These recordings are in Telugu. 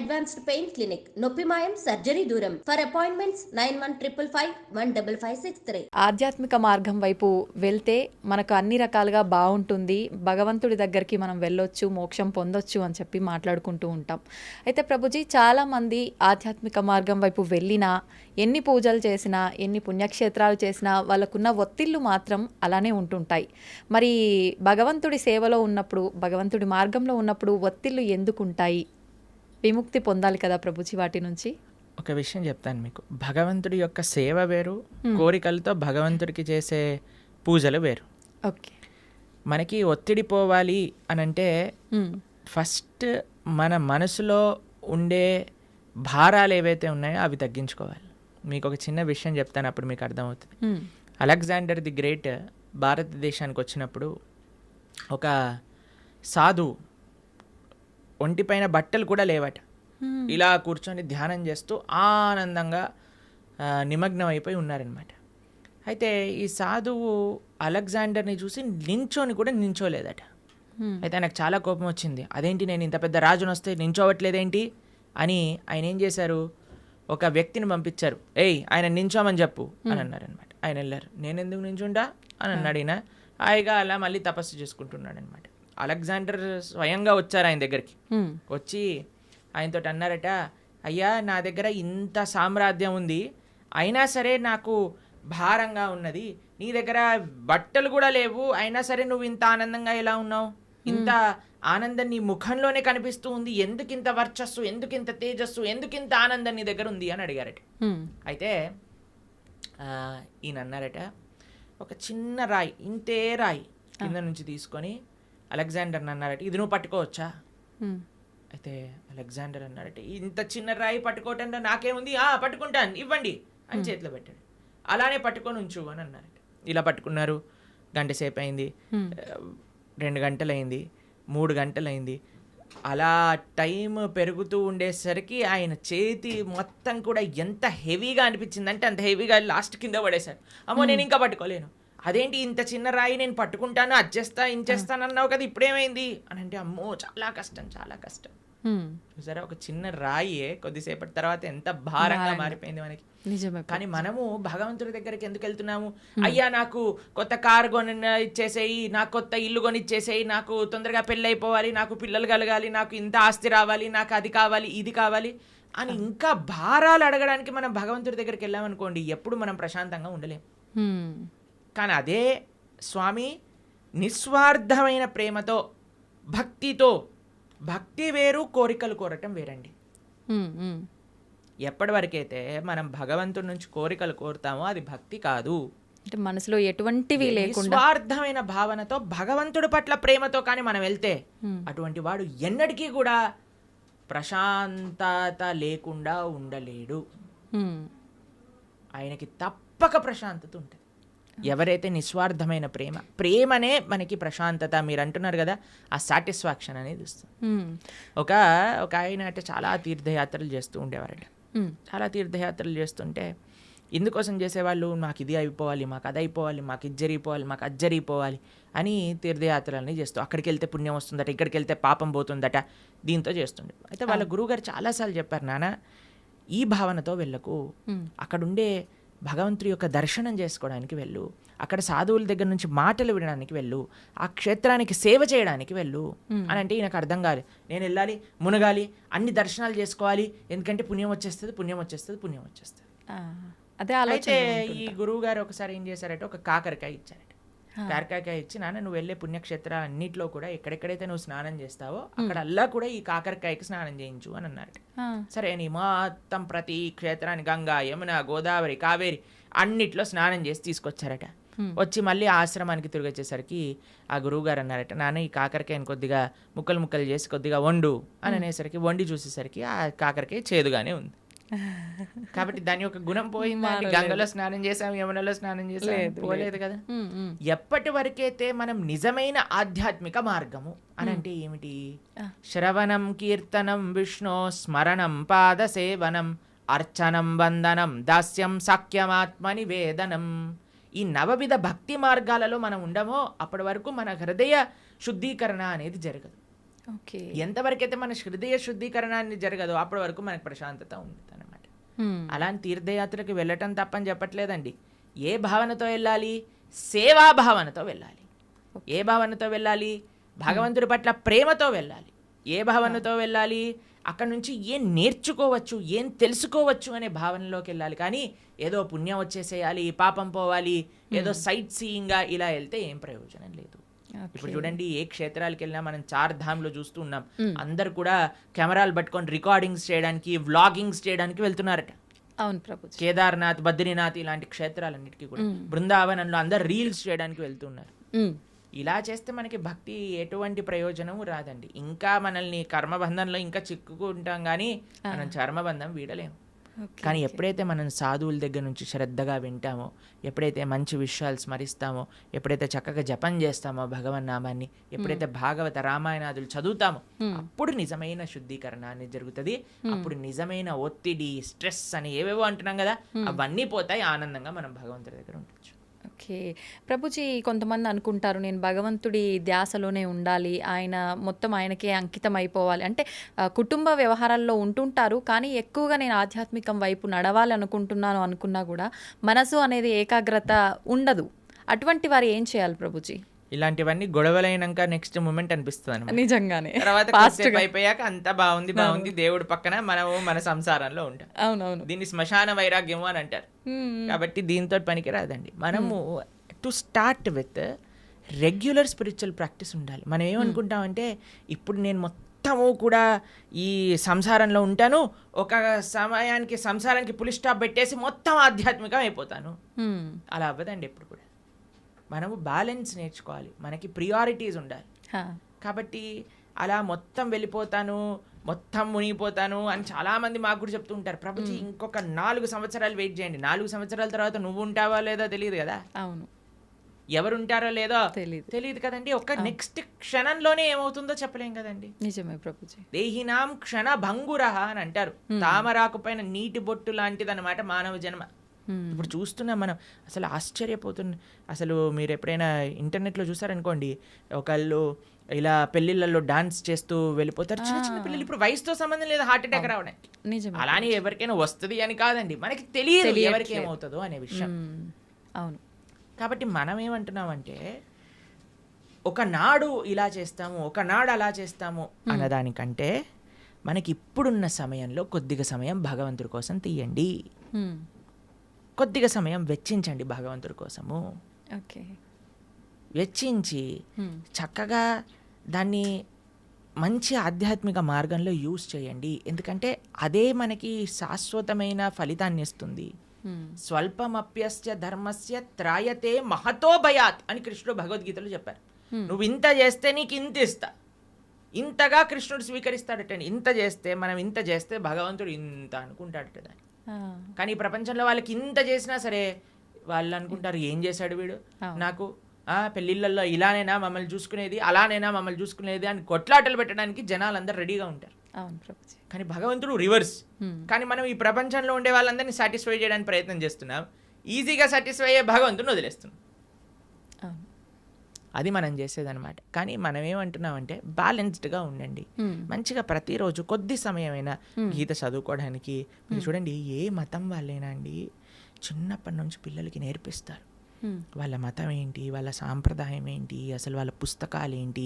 Advanced pain clinic. నొప్పి మాయం సర్జరీ దూరం. For appointments nine one triple five one double five six three. ఆధ్యాత్మిక మార్గం వైపు వెళ్తే మనకు అన్ని రకాలుగా బాగుంటుంది భగవంతుడి దగ్గరికి మనం వెళ్ళొచ్చు మోక్షం పొందొచ్చు అని చెప్పి మాట్లాడుకుంటూ ఉంటాం. అయితే ప్రభుజీ చాలామంది ఆధ్యాత్మిక మార్గం వైపు వెళ్ళినా ఎన్ని పూజలు చేసినా ఎన్ని పుణ్యక్షేత్రాలు చేసినా వాళ్ళకున్న ఒత్తిళ్ళు మాత్రం అలానే ఉంటుంటాయి. మరి భగవంతుడి సేవలో ఉన్నప్పుడు భగవంతుడి మార్గంలో ఉన్నప్పుడు ఒత్తిళ్ళు ఎందుకు ఉంటాయి విముక్తి పొందాలి కదా ప్రభుజీ వాటి నుంచి? ఒక విషయం చెప్తాను మీకు. భగవంతుడి యొక్క సేవ వేరు కోరికలతో భగవంతుడికి చేసే పూజలు వేరు. ఓకే. మనకి ఒత్తిడి పోవాలి అని అంటే ఫస్ట్ మన మనసులో ఉండే భారాలు ఏవైతే ఉన్నాయో అవి తగ్గించుకోవాలి. మీకు ఒక చిన్న విషయం చెప్తాను అప్పుడు మీకు అర్థమవుతుంది. అలెగ్జాండర్ ది గ్రేట్ భారతదేశానికి వచ్చినప్పుడు ఒక సాధు ఒంటిపైన బట్టలు కూడా లేవట. ఇలా కూర్చొని ధ్యానం చేస్తూ ఆనందంగా నిమగ్నం అయిపోయి ఉన్నారనమాట అయితే ఈ సాధువు అలెగ్జాండర్ని చూసి నించోని కూడా నించోలేదట. అయితే నాకు చాలా కోపం వచ్చింది. అదేంటి నేను ఇంత పెద్ద రాజును వస్తే నించోవట్లేదేంటి? అని ఆయన ఏం చేశారు? ఒక వ్యక్తిని పంపించారు. ఏయ్ ఆయన నించోమని చెప్పు అని అన్నారనమాట ఆయన వెళ్ళారు. నేను ఎందుకు నించుంటా? అని అన్నాడు ఈయన. హాయిగా అలా మళ్ళీ తపస్సు చేసుకుంటున్నాడు అనమాట అలెగ్జాండర్ స్వయంగా వచ్చారు ఆయన దగ్గరికి. వచ్చి ఆయనతో అన్నారట అయ్యా నా దగ్గర ఇంత సామ్రాజ్యం ఉంది. అయినా సరే నాకు భారంగా ఉన్నది. నీ దగ్గర బట్టలు కూడా లేవు. అయినా సరే నువ్వు ఇంత ఆనందంగా ఎలా ఉన్నావు? ఇంత ఆనందం నీ ముఖంలోనే కనిపిస్తూ ఉంది. ఎందుకు ఇంత వర్చస్సు? ఎందుకు ఇంత తేజస్సు? ఎందుకు ఇంత ఆనందం నీ దగ్గర ఉంది? అని అడిగారట. అయితే ఈయన అన్నారట ఒక చిన్న రాయి ఇంతే రాయి కింద నుంచి తీసుకొని అలెగ్జాండర్ అన్నారట. ఇది నువ్వు పట్టుకోవచ్చా? అయితే అలెగ్జాండర్ అన్నారట. ఇంత చిన్న రాయి పట్టుకోవటంలో నాకేముంది? ఆ పట్టుకుంటాను ఇవ్వండి అని చేతిలో పెట్టాడు. అలానే పట్టుకొని ఉంచు అని అన్నారట. ఇలా పట్టుకున్నారు. గంట సేపు అయింది రెండు గంటలు అయింది మూడు గంటలు అయింది అలా టైం పెరుగుతూ ఉండేసరికి ఆయన చేతి మొత్తం కూడా ఎంత హెవీగా అనిపించిందంటే అంత హెవీగా లాస్ట్ కింద పడేశారు అమ్మో నేను ఇంకా పట్టుకోలేను. అదేంటి ఇంత చిన్న రాయి నేను పట్టుకుంటాను అచ్చేస్తా ఇంచేస్తాను అన్నావు కదా ఇప్పుడేమైంది? అని అంటే అమ్మో చాలా కష్టం చాలా కష్టం. చూసారా? ఒక చిన్న రాయే కొద్దిసేపటి తర్వాత ఎంత భారంగా మారిపోయింది మనకి. నిజమే. కానీ మనము భగవంతుడి దగ్గరికి ఎందుకు వెళ్తున్నాము? అయ్యా నాకు కొత్త కారు కొని ఇచ్చేసేయి నాకు కొత్త ఇల్లు కొని ఇచ్చేసేయి నాకు తొందరగా పెళ్ళి అయిపోవాలి నాకు పిల్లలు కలగాలి నాకు ఇంత ఆస్తి రావాలి నాకు అది కావాలి ఇది కావాలి అని ఇంకా భారాలు అడగడానికి మనం భగవంతుడి దగ్గరికి వెళ్ళామనుకోండి ఎప్పుడు మనం ప్రశాంతంగా ఉండలేం. హ్మ్. కానీ అదే స్వామి నిస్వార్థమైన ప్రేమతో భక్తితో భక్తి వేరు కోరికలు కోరటం వేరండి. ఎప్పటి వరకైతే మనం భగవంతుడి నుంచి కోరికలు కోరుతామో అది భక్తి కాదు. అంటే మనసులో ఎటువంటివి లేకుండా. స్వార్థమైన భావనతో భగవంతుడి పట్ల ప్రేమతో కానీ మనం వెళ్తే అటువంటి వాడు ఎన్నటికీ కూడా ప్రశాంతత లేకుండా ఉండలేడు. ఆయనకి తప్పక ప్రశాంతత ఉంటుంది. ఎవరైతే నిస్వార్థమైన ప్రేమ ప్రేమనే మనకి ప్రశాంతత మీరు అంటున్నారు కదా ఆ సాటిస్ఫాక్షన్ అనేది ఇస్తుంది. ఒక ఒక ఆయన అంటే చాలా తీర్థయాత్రలు చేస్తూ ఉండేవారట. చాలా తీర్థయాత్రలు చేస్తుంటే ఎందుకోసం చేసేవాళ్ళు? మాకు ఇది అయిపోవాలి మాకు అది అయిపోవాలి మాకు ఇది జరిగిపోవాలి మాకు అది జరిగిపోవాలి అని తీర్థయాత్రలని చేస్తూ అక్కడికి వెళ్తే పుణ్యం వస్తుందట ఇక్కడికి వెళ్తే పాపం పోతుందట దీంతో చేస్తుండే. అయితే వాళ్ళ గురువుగారు చాలాసార్లు చెప్పారు నాన్న ఈ భావనతో వెళ్ళకు. అక్కడుండే భగవంతుడి యొక్క దర్శనం చేసుకోవడానికి వెళ్ళు. అక్కడ సాధువుల దగ్గర నుంచి మాటలు వినడానికి వెళ్ళు. ఆ క్షేత్రానికి సేవ చేయడానికి వెళ్ళు. అని అంటే ఈయనకు అర్థం కాదు నేను వెళ్ళాలి మునగాలి అన్ని దర్శనాలు చేసుకోవాలి. ఎందుకంటే పుణ్యం వచ్చేస్తుంది పుణ్యం వచ్చేస్తుంది పుణ్యం వచ్చేస్తుంది. అదే అయితే ఈ గురువు గారు ఒకసారి ఏం చేశారంటే? ఒక కాకరకాయ ఇచ్చారట. కాకరకాయ ఇచ్చి నాన్న నువ్వు వెళ్ళే పుణ్యక్షేత్రాలు అన్నిట్లో కూడా ఎక్కడెక్కడైతే నువ్వు స్నానం చేస్తావో అక్కడ అల్లా కూడా ఈ కాకరకాయకి స్నానం చేయించు అని అన్నారట ఆ, సరే నీ మొత్తం ప్రతి క్షేత్రాన్ని గంగా యమున గోదావరి కావేరి అన్నిట్లో స్నానం చేసి తీసుకొచ్చారట. వచ్చి మళ్ళీ ఆశ్రమానికి తిరిగి వచ్చేసరికి ఆ గురువు గారు అన్నారట నాన్న ఈ కాకరకాయని కొద్దిగా ముక్కలు ముక్కలు చేసి కొద్దిగా వండు అని అనేసరికి వండి చూసేసరికి ఆ కాకరకాయ చేదుగానే ఉంది. కాబట్టి దాని యొక్క గుణం పోయిందా? అండి? గంగలో స్నానం చేసాం యమునలో స్నానం చేసాం పోలేదు కదా. ఎప్పటి వరకైతే మనం నిజమైన ఆధ్యాత్మిక మార్గము అని అంటే ఏమిటి? శ్రవణం కీర్తనం విష్ణు స్మరణం పాద సేవనం అర్చనం వందనం దాస్యం సాఖ్యమాత్మ నివేదనం. ఈ నవవిధ భక్తి మార్గాలలో మనం ఉండమో అప్పటి వరకు మన హృదయ శుద్ధీకరణ అనేది జరగదు. ఓకే. ఎంతవరకు అయితే మన హృదయ శుద్ధీకరణాన్ని జరగదో అప్పటి వరకు మనకు ప్రశాంతత ఉంటుంది అనమాట. అలాంటి తీర్థయాత్రకు వెళ్ళటం తప్పని చెప్పట్లేదండి. ఏ భావనతో వెళ్ళాలి? సేవా భావనతో వెళ్ళాలి. ఏ భావనతో వెళ్ళాలి? భగవంతుడి పట్ల ప్రేమతో వెళ్ళాలి. ఏ భావనతో వెళ్ళాలి? అక్కడ నుంచి ఏం నేర్చుకోవచ్చు? ఏం తెలుసుకోవచ్చు అనే భావనలోకి వెళ్ళాలి. కానీ ఏదో పుణ్యం వచ్చేసేయాలి పాపం పోవాలి ఏదో సైట్ సీయింగ్గా ఇలా వెళ్తే ఏం ప్రయోజనం లేదు. ఇప్పుడు చూడండి ఏ క్షేత్రాలకు వెళ్ళినా మనం చార్ ధామ్లో చూస్తూ ఉన్నాం. అందరు కూడా కెమెరాలు పట్టుకొని రికార్డింగ్స్ చేయడానికి వ్లాగింగ్స్ చేయడానికి వెళ్తున్నారట. అవును ప్రభుజీ కేదార్నాథ్ బద్రీనాథ్ ఇలాంటి క్షేత్రాలన్నిటికీ కూడా. బృందావనంలో అందరు రీల్స్ చేయడానికి వెళ్తున్నారు. ఇలా చేస్తే మనకి భక్తి ఎటువంటి ప్రయోజనం రాదండి. ఇంకా మనల్ని కర్మబంధంలో ఇంకా చిక్కుకుంటాం కానీ మనం చర్మబంధం వీడలేము. కానీ ఎప్పుడైతే మనం సాధువుల దగ్గర నుంచి శ్రద్ధగా వింటామో ఎప్పుడైతే మంచి విషయాలు స్మరిస్తామో ఎప్పుడైతే చక్కగా జపం చేస్తామో భగవన్ నామాన్ని ఎప్పుడైతే భాగవత రామాయణాదులు చదువుతామో అప్పుడు నిజమైన శుద్ధీకరణ అనేది జరుగుతుంది అప్పుడు నిజమైన ఒత్తిడి స్ట్రెస్ అని ఏవేవో అంటున్నాం కదా అవన్నీ పోతాయి. ఆనందంగా మనం భగవంతుడి దగ్గర ఉండొచ్చు. ఓకే. ప్రభుజీ కొంతమంది అనుకుంటారు నేను భగవంతుడి ధ్యాసలోనే ఉండాలి ఆయన మొత్తం ఆయనకే అంకితం అయిపోవాలి అంటే కుటుంబ వ్యవహారాల్లో ఉంటుంటారు కానీ ఎక్కువగా నేను ఆధ్యాత్మికం వైపు నడవాలనుకుంటున్నాను అనుకున్నా కూడా మనసు అనేది ఏకాగ్రత ఉండదు. అటువంటి వారు ఏం చేయాలి ప్రభుజీ? ఇలాంటివన్నీ గొడవలైనాక నెక్స్ట్ మూమెంట్ అనిపిస్తుంది అనమాట నిజంగానే. తర్వాత కాసేపు అయిపోయాక అంత బాగుంది బాగుంది దేవుడి పక్కన మనము మన సంసారంలో ఉంటాం. అవునవును. దీన్ని శ్మశాన వైరాగ్యము అని అంటారు. కాబట్టి దీంతో పనికి రాదండి మనము to start with regular spiritual practice ఉండాలి. మనం ఏమనుకుంటామంటే ఇప్పుడు నేను మొత్తము కూడా ఈ సంసారంలో ఉంటాను ఒక సమయానికి సంసారానికి పులి స్టాప్ పెట్టేసి మొత్తం ఆధ్యాత్మికం అయిపోతాను. అలా అవ్వదండి ఎప్పుడు కూడా. మనము బ్యాలెన్స్ నేర్చుకోవాలి. మనకి ప్రియారిటీస్ ఉండాలి. కాబట్టి అలా మొత్తం వెళ్ళిపోతాను మొత్తం మునిగిపోతాను అని చాలా మంది మాకు కూడా చెప్తూ ఉంటారు. ప్రభుజీ ఇంకొక నాలుగు సంవత్సరాలు వెయిట్ చేయండి. నాలుగు సంవత్సరాల తర్వాత నువ్వు ఉంటావా లేదో తెలియదు కదా? అవును. ఎవరు ఉంటారో లేదో. తెలియదు కదండి. ఒక నెక్స్ట్ క్షణంలోనే ఏమవుతుందో చెప్పలేం కదండి. నిజమే ప్రభుజీ. దేహినాం క్షణ భంగురహ అని అంటారు. తామరాకు పైన నీటి బొట్టు లాంటిదన్నమాట మానవ జన్మ. ఇప్పుడు చూస్తున్నాం మనం అసలు ఆశ్చర్యపోతున్న అసలు మీరు ఎప్పుడైనా ఇంటర్నెట్లో చూసారనుకోండి ఒకళ్ళు ఇలా పెళ్ళిళ్ళల్లో డాన్స్ చేస్తూ వెళ్ళిపోతారు. చిన్న చిన్న పిల్లలు ఇప్పుడు వయసుతో సంబంధం లేదు హార్ట్ అటాక్ రావడానికి అలానే ఎవరికైనా వస్తుంది అని కాదండి. మనకి తెలియదు ఎవరికి ఏమవుతుందో అనే విషయం. అవును. కాబట్టి మనం ఏమంటున్నామంటే ఒకనాడు ఇలా చేస్తాము ఒకనాడు అలా చేస్తాము అన్నదానికంటే మనకి ఇప్పుడున్న సమయంలో కొద్దిగా సమయం భగవంతుడి కోసం తీయండి. కొద్దిగా సమయం వెచ్చించండి భగవంతుడి కోసము. ఓకే. వెచ్చించి హ్మ్. చక్కగా దాన్ని మంచి ఆధ్యాత్మిక మార్గంలో యూస్ చేయండి. ఎందుకంటే అదే మనకి శాశ్వతమైన ఫలితాన్ని ఇస్తుంది. హ్మ్. స్వల్పమప్యస్య ధర్మస్య త్రాయతే మహతో భయాత్ అని కృష్ణుడు భగవద్గీతలో చెప్పారు. నువ్వు ఇంత చేస్తే నీకు ఇంత ఇస్తా. ఇంతగా కృష్ణుడు స్వీకరిస్తాడటండి. ఇంత చేస్తే మనం ఇంత చేస్తే భగవంతుడు ఇంత అనుకుంటాడట దాన్ని. కానీ ఈ ప్రపంచంలో వాళ్ళకి ఇంత చేసినా సరే వాళ్ళు అనుకుంటారు ఏం చేశాడు వీడు? నాకు ఆ పెళ్ళిళ్ళల్లో ఇలానేనా మమ్మల్ని చూసుకునేది అలానేనా మమ్మల్ని చూసుకునేది అని కొట్లాటలు పెట్టడానికి జనాలు అందరు రెడీగా ఉంటారు. కానీ భగవంతుడు రివర్స్ కానీ మనం ఈ ప్రపంచంలో ఉండే వాళ్ళందరినీ సాటిస్ఫై చేయడానికి ప్రయత్నం చేస్తున్నాం. ఈజీగా సాటిస్ఫై అయ్యే భగవంతుని వదిలేస్తున్నాం. అది మనం చేసేదన్నమాట. కానీ మనం ఏమంటున్నామంటే బ్యాలెన్స్డ్గా ఉండండి మంచిగా ప్రతిరోజు కొద్ది సమయమైనా గీత చదువుకోవడానికి మీరు చూడండి ఏ మతం వాళ్ళైనా అండి చిన్నప్పటి నుంచి పిల్లలకి నేర్పిస్తారు. వాళ్ళ మతం ఏంటి వాళ్ళ సాంప్రదాయం ఏంటి అసలు వాళ్ళ పుస్తకాలు ఏంటి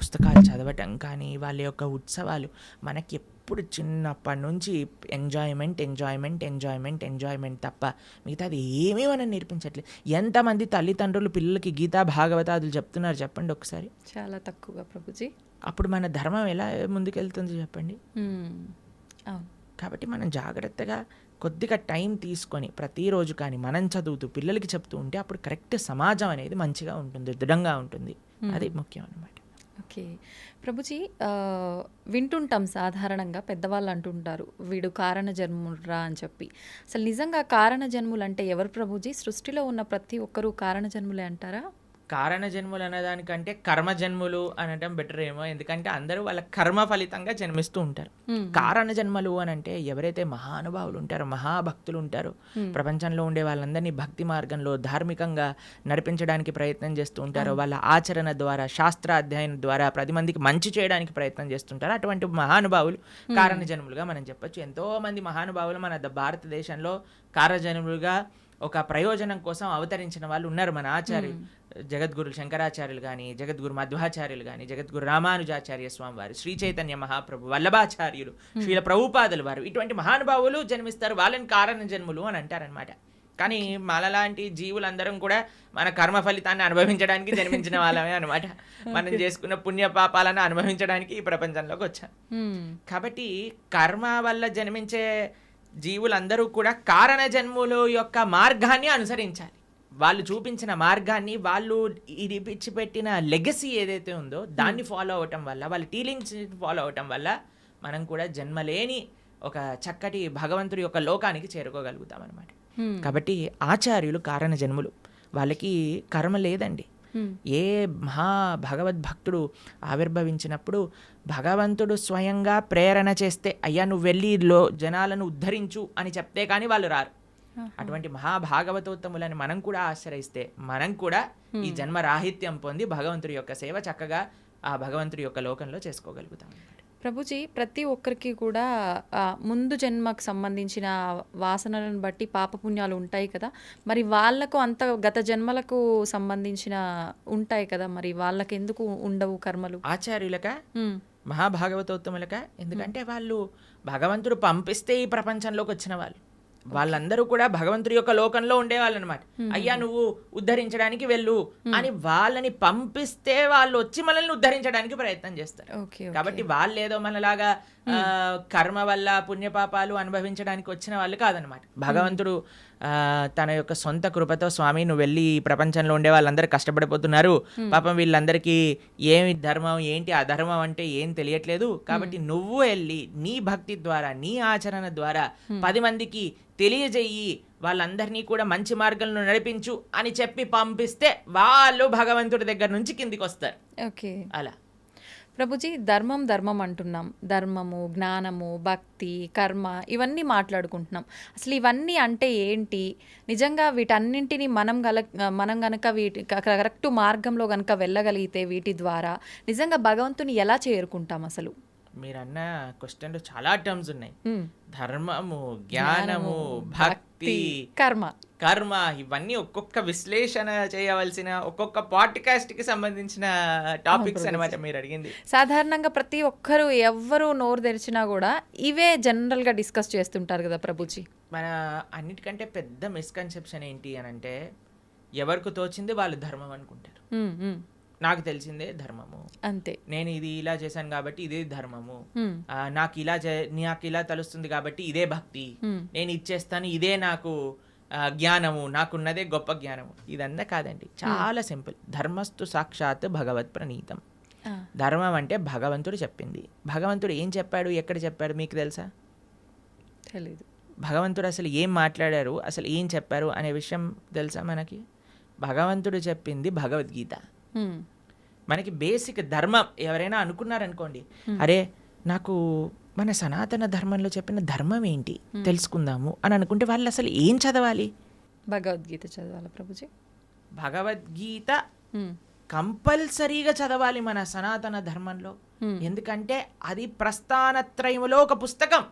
పుస్తకాలు చదవటం కానీ వాళ్ళ యొక్క ఉత్సవాలు మనకి ఎప్పుడు చిన్నప్పటి నుంచి ఎంజాయ్మెంట్ ఎంజాయ్మెంట్ ఎంజాయ్మెంట్ ఎంజాయ్మెంట్ తప్ప మిగతాది ఏమీ మనం నేర్పించట్లేదు. ఎంతమంది తల్లిదండ్రులు పిల్లలకి గీతా భాగవతాదులు చెప్తున్నారు చెప్పండి ఒకసారి. చాలా తక్కువగా ప్రభుజీ. అప్పుడు మన ధర్మం ఎలా ముందుకెళ్తుంది చెప్పండి. కాబట్టి మనం జాగ్రత్తగా కొద్దిగా టైం తీసుకొని ప్రతిరోజు కానీ మనం చదువుతూ పిల్లలకి చెప్తూ ఉంటే అప్పుడు కరెక్ట్ సమాజం అనేది మంచిగా ఉంటుంది దృఢంగా ఉంటుంది. అది ముఖ్యం అన్నమాట ఓకే. ప్రభుజీ ఆ, వింటుంటాం సాధారణంగా పెద్దవాళ్ళు అంటుంటారు వీడు కారణ జన్మురా అని చెప్పి. అసలు నిజంగా కారణ జన్ములు అంటే ఎవరు ప్రభుజీ? సృష్టిలో ఉన్న ప్రతి ఒక్కరూ కారణ జన్ములే అంటారా? కారణ జన్ములు అనేదానికంటే కర్మ జన్ములు అనటం బెటర్ ఏమో. ఎందుకంటే అందరూ వాళ్ళ కర్మ ఫలితంగా జన్మిస్తూ ఉంటారు. కారణ జన్మలు అని అంటే ఎవరైతే మహానుభావులు ఉంటారో మహాభక్తులు ఉంటారో ప్రపంచంలో ఉండే వాళ్ళందరినీ భక్తి మార్గంలో ధార్మికంగా నడిపించడానికి ప్రయత్నం చేస్తూ ఉంటారో. వాళ్ళ ఆచరణ ద్వారా శాస్త్ర అధ్యయనం ద్వారా పది మందికి మంచి చేయడానికి ప్రయత్నం చేస్తుంటారు. అటువంటి మహానుభావులు కారణ జన్ములుగా మనం చెప్పొచ్చు. ఎంతో మంది మహానుభావులు మన భారతదేశంలో కారజన్ములుగా ఒక ప్రయోజనం కోసం అవతరించిన వాళ్ళు ఉన్నారు మన ఆచార్యులు. జగద్గురు శంకరాచార్యులు కానీ జగద్గురు మధ్వాచార్యులు కానీ జగద్గురు రామానుజాచార్య స్వామి వారు శ్రీ చైతన్య మహాప్రభు వల్లభాచార్యులు శ్రీల ప్రభుపాదులు వారు ఇటువంటి మహానుభావులు జన్మిస్తారు. వాళ్ళని కారణ జన్ములు అని అంటారనమాట కానీ మనలాంటి జీవులందరం కూడా మన కర్మ ఫలితాన్ని అనుభవించడానికి జన్మించిన వాళ్ళమే అనమాట మనం చేసుకున్న పుణ్య పాపాలను అనుభవించడానికి ఈ ప్రపంచంలోకి వచ్చాం. కాబట్టి కర్మ వల్ల జన్మించే జీవులందరూ కూడా కారణ జన్ముల యొక్క మార్గాన్ని అనుసరించాలి. వాళ్ళు చూపించిన మార్గాన్ని వాళ్ళు ఇది పిచ్చిపెట్టిన లెగసీ ఏదైతే ఉందో దాన్ని ఫాలో అవటం వల్ల వాళ్ళ టీలింగ్స్ ఫాలో అవటం వల్ల మనం కూడా జన్మలేని ఒక చక్కటి భగవంతుడి యొక్క లోకానికి చేరుకోగలుగుతాం అనమాట Hmm. కాబట్టి ఆచార్యులు కారణ జన్ములు వాళ్ళకి కర్మ లేదండి. Hmm. ఏ మహా భగవద్భక్తుడు ఆవిర్భవించినప్పుడు భగవంతుడు స్వయంగా ప్రేరణ చేస్తే అయ్యా నువ్వు వెళ్ళి లో జనాలను ఉద్ధరించు అని చెప్తే కానీ వాళ్ళు రారు. అటువంటి మహాభాగవతోత్తములని మనం కూడా ఆశ్రయిస్తే మనం కూడా ఈ జన్మ రాహిత్యం పొంది భగవంతుడి యొక్క సేవ చక్కగా ఆ భగవంతుడి యొక్క లోకంలో చేసుకోగలుగుతాం. ప్రభుజీ ప్రతి ఒక్కరికి కూడా ముందు జన్మకు సంబంధించిన వాసనలను బట్టి పాపపుణ్యాలు ఉంటాయి కదా. మరి వాళ్ళకు అంత గత జన్మలకు సంబంధించిన ఉంటాయి కదా మరి? వాళ్ళకి ఎందుకు ఉండవు కర్మలు? ఆచార్యులక. మహాభాగవతోత్తములక ఎందుకంటే వాళ్ళు భగవంతుడు పంపిస్తే ఈ ప్రపంచంలోకి వచ్చిన వాళ్ళు. వాళ్ళందరూ కూడా భగవంతుడి యొక్క లోకంలో ఉండేవాళ్ళు అనమాట అయ్యా నువ్వు ఉద్ధరించడానికి వెళ్ళు. అని వాళ్ళని పంపిస్తే వాళ్ళు వచ్చి మనల్ని ఉద్ధరించడానికి ప్రయత్నం చేస్తారు. కాబట్టి వాళ్ళు ఏదో మనలాగా కర్మ వల్ల పుణ్యపాపాలు అనుభవించడానికి వచ్చిన వాళ్ళు కాదనమాట. భగవంతుడు తన యొక్క సొంత కృపతో స్వామి నువ్వు వెళ్ళి ఈ ప్రపంచంలో ఉండే వాళ్ళందరూ కష్టపడిపోతున్నారు. పాపం వీళ్ళందరికీ ఏమి ధర్మం ఏంటి అధర్మం అంటే ఏం తెలియట్లేదు. కాబట్టి నువ్వు వెళ్ళి నీ భక్తి ద్వారా నీ ఆచరణ ద్వారా పది మందికి తెలియజెయ్యి వాళ్ళందరినీ కూడా మంచి మార్గంలో నడిపించు అని చెప్పి పంపిస్తే వాళ్ళు భగవంతుడి దగ్గర నుంచి కిందికి వస్తారు ఓకే. అలా. ప్రభుజీ ధర్మం ధర్మం అంటున్నాం. ధర్మము జ్ఞానము భక్తి కర్మ ఇవన్నీ మాట్లాడుకుంటున్నాం. అసలు ఇవన్నీ అంటే ఏంటి? నిజంగా వీటన్నింటినీ మనం గల మనం గనక వీటి కరెక్ట్ మార్గంలో గనక వెళ్ళగలిగితే వీటి ద్వారా నిజంగా భగవంతుని ఎలా చేరుకుంటాం అసలు? మీరు అన్న క్వశ్చన్లో చాలా టర్మ్స్ ఉన్నాయి. మ్మ్. ధర్మము జ్ఞానము భక్తి కర్మ. కర్మ ఇవన్నీ ఒక్కొక్క విశ్లేషణ చేయవలసిన ఒక్కొక్క పాడ్కాస్ట్కి సంబంధించిన టాపిక్స్ అన్నమాట మీరు అడిగింది. సాధారణంగా ప్రతి ఒక్కరు ఎవ్వరు నోరు తెరిచినా కూడా ఇవే జనరల్గా డిస్కస్ చేస్తుంటారు కదా ప్రభుజీ? మన అన్నిటికంటే పెద్ద మిస్కన్సెప్షన్ ఏంటి అని అంటే ఎవరికి తోచింది వాళ్ళు ధర్మం అనుకుంటారు. నాకు తెలిసిందే ధర్మము. అంతే. నేను ఇది ఇలా చేశాను కాబట్టి ఇదే ధర్మము. నాకు ఇలా చే- నాకు ఇలా తెలుస్తుంది కాబట్టి ఇదే భక్తి. నేను ఇచ్చేస్తాను ఇదే నాకు జ్ఞానము నాకున్నదే గొప్ప జ్ఞానము. ఇదంతా కాదండి. చాలా సింపుల్. ధర్మస్తు సాక్షాత్ భగవత్ ప్రణీతం. ధర్మం అంటే భగవంతుడు చెప్పింది. భగవంతుడు ఏం చెప్పాడు ఎక్కడ చెప్పాడు మీకు తెలుసా? తెలీదు. భగవంతుడు అసలు ఏం మాట్లాడారు అసలు ఏం చెప్పారు అనే విషయం తెలుసా మనకి? భగవంతుడు చెప్పింది భగవద్గీత. మనకి బేసిక్ ధర్మం ఎవరైనా అనుకున్నారనుకోండి అరే నాకు మన సనాతన ధర్మంలో చెప్పిన ధర్మం ఏంటి? తెలుసుకుందాము అని అనుకుంటే వాళ్ళు అసలు ఏం చదవాలి? భగవద్గీత చదవాలా ప్రభుజీ? భగవద్గీత. కంపల్సరీగా చదవాలి మన సనాతన ధర్మంలో. Hmm. ఎందుకంటే అది ప్రస్థానత్రయములో ఒక పుస్తకం.